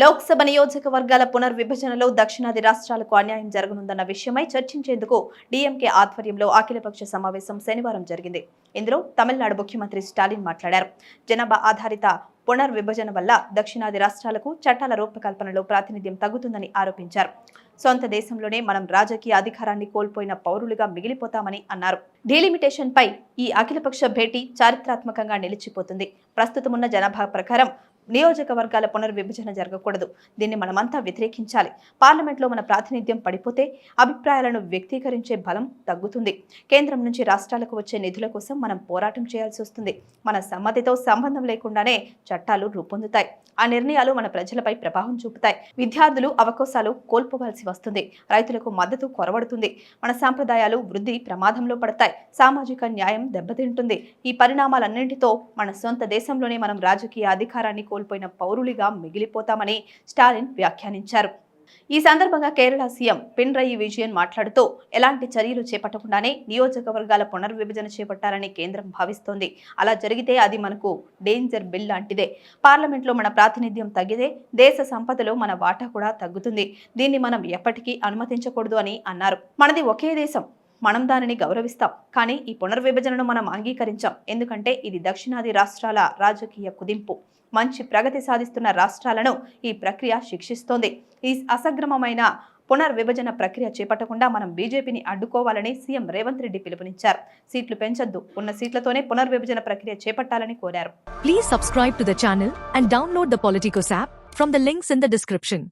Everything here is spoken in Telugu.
లోక్సభ నియోజకవర్గాల పునర్విభజనలో దక్షిణాది రాష్ట్రాలకు అన్యాయం జరగనుందన్న విషయమై చర్చించేందుకు డీఎంకే ఆధ్వర్యంలో అఖిలపక్ష సమావేశం శనివారం జరిగింది. ఇందులో తమిళనాడు ముఖ్యమంత్రి స్టాలిన్ మాట్లాడారు. జనాభా ఆధారిత పునర్విభజన వల్ల దక్షిణాది రాష్ట్రాలకు చట్టాల రూపకల్పనలో ప్రాతినిధ్యం తగ్గుతుందని ఆరోపించారు. సొంత దేశంలోనే మనం రాజకీయ అధికారాన్ని కోల్పోయిన పౌరులుగా మిగిలిపోతామని అన్నారు. డీలిమిటేషన్ పై ఈ అఖిలపక్ష భేటీ చారిత్రాత్మకంగా నిలిచిపోతుంది. ప్రస్తుతమున్న జనాభా ప్రకారం నియోజకవర్గాల పునర్విభజన జరగకూడదు. దీన్ని మనమంతా వ్యతిరేకించాలి. పార్లమెంట్లో మన ప్రాతినిధ్యం పడిపోతే అభిప్రాయాలను వ్యక్తీకరించే బలం తగ్గుతుంది. కేంద్రం నుంచి రాష్ట్రాలకు వచ్చే నిధుల కోసం మనం పోరాటం చేయాల్సి వస్తుంది. మన సమ్మతితో సంబంధం లేకుండానే చట్టాలు రూపొందుతాయి. ఆ నిర్ణయాలు మన ప్రజలపై ప్రభావం చూపుతాయి. విద్యార్థులు అవకాశాలు కోల్పోవలసి వస్తుంది. రైతులకు మద్దతు కొరవడుతుంది. మన సాంప్రదాయాలు వృద్ధి ప్రమాదంలో పడతాయి. సామాజిక న్యాయం దెబ్బతింటుంది. ఈ పరిణామాలన్నింటితో మన సొంత దేశంలోనే మనం రాజకీయ అధికారాన్ని కోల్పోయిన పౌరులుగా మిగిలిపోతామని స్టాలిన్ వ్యాఖ్యానించారు. ఈ సందర్భంగా కేరళ సీఎం పిన్రయి విజయన్ మాట్లాడుతూ ఎలాంటి చర్యలు చేపట్టకుండానే నియోజకవర్గాల పునర్విభజన చేపట్టాలని కేంద్రం భావిస్తోంది. అలా జరిగితే అది మనకు డేంజర్ బిల్ లాంటిదే. పార్లమెంట్లో మన ప్రాతినిధ్యం తగ్గితే దేశ సంపదలో మన వాటా కూడా తగ్గుతుంది. దీన్ని మనం ఎప్పటికీ అనుమతించకూడదు అని అన్నారు. మనది ఒకే దేశం. మనం దానిని గౌరవిస్తాం. కానీ ఈ పునర్విభజనను మనం అంగీకరించాం. ఎందుకంటే ఇది దక్షిణాది రాష్ట్రాల రాజకీయ కుదింపు. మంచి ప్రగతి సాధిస్తున్న రాష్ట్రాలను ఈ ప్రక్రియ శిక్షిస్తోంది. ఈ అసగ్రమమైన పునర్విభజన ప్రక్రియ చేపట్టకుండా మనం బీజేపీని అడ్డుకోవాలని సీఎం రేవంత్ రెడ్డి పిలుపునిచ్చారు. సీట్లు పెంచొద్దు. ఉన్న సీట్లతోనే పునర్విభజన ప్రక్రియ చేపట్టాలని కోరారు. Please subscribe to the channel and download the Politicos app from the links in the description